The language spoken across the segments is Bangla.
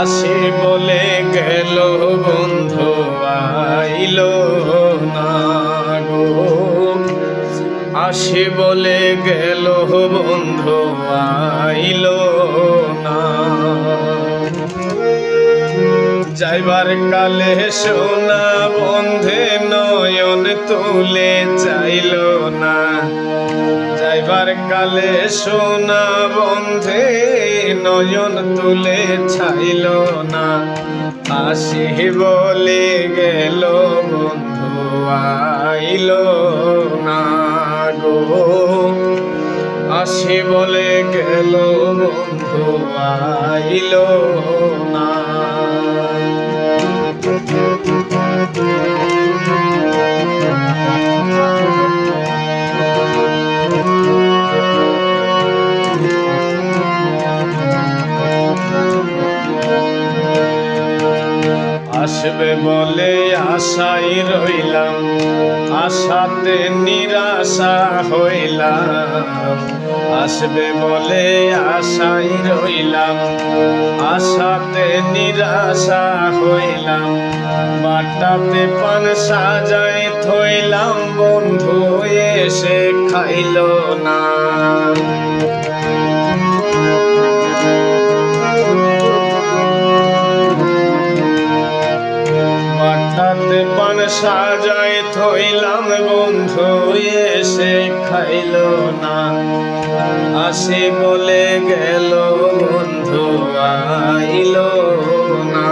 আসি বলে গেল বন্ধু, আইল না গো। আসি বলে গেল বন্ধু, আইল না। যাইবার কালে সোনা বন্ধে নয়ন তুলে চাইল না। যাইবার কালে সোনা বন্ধে নয়ন তুলে ছাইল না। আসি বলে গেল বন্ধু, আইল না গো। আসি বলে গেল বন্ধু, আইল না। বলে আশাই রইলাম, আশাতে নিরাশা হইলাম। আসবে বলে আশাই রইলাম, আশাতে নিরাশা হইলাম। বাটাতে পান সাজাই থইলাম, বন্ধু এসে খাইল না। পান সাজাই থইলাম বন্ধু, এসে খাইল না। আসি বলে গেল বন্ধু, আইল না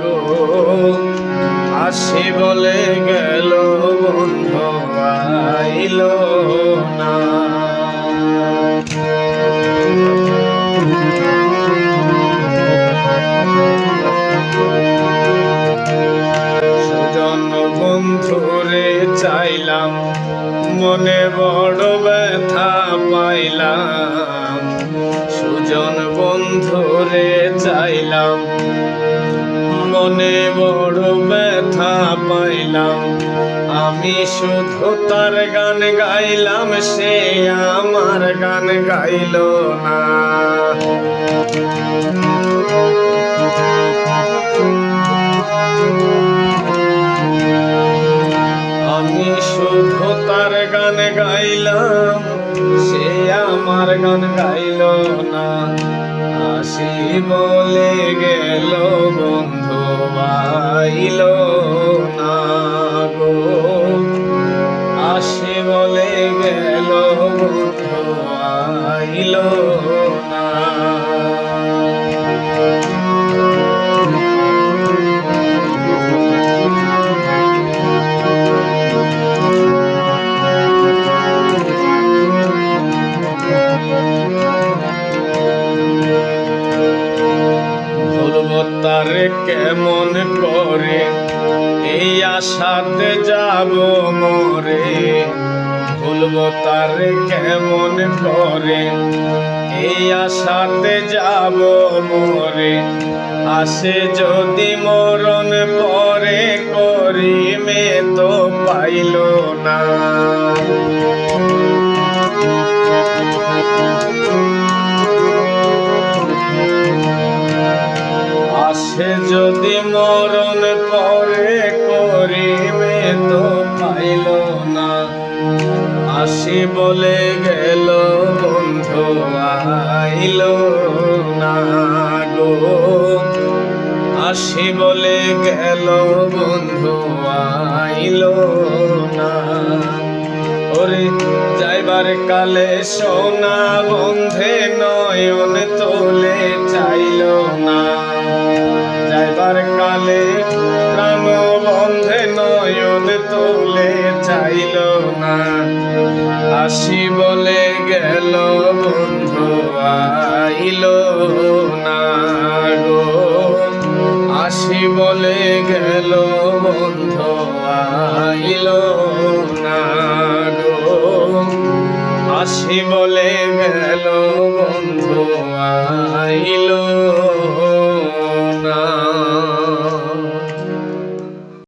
গো। আসি বলে গেল বন্ধু, আইল না। সুজন বন্ধুরে চাইলাম। মনে বড় ব্যথা পাইলাম। আমি শুধু তার গান গাইলাম, সে আমার গান গাইল না। আমি গান গাইলাম, সে আমার গান গাইল আসি বলে গেল। কেমন করে? এই আশাতে যাব মরে। ভুলব তার কেমন করে? এই আশাতে যাব মরে। আসে যদি মরণ পরে করি মে তো পাইল না। আসে যদি মরণ পরে করিবে তো পাইল না। আসি বলে গেল, বন্ধু, আইল না গো। আসি বলে গেল, বন্ধু, আইল না। ওরে, যাইবার কালে সোনা বন্ধে নয়ন তোলে তোলে চাইল না। আসি বলে গেল বন্ধু, আইল না গো। আসি বলে গেল বন্ধু, আইল না গো। আসি বলে গেল বন্ধু, আইল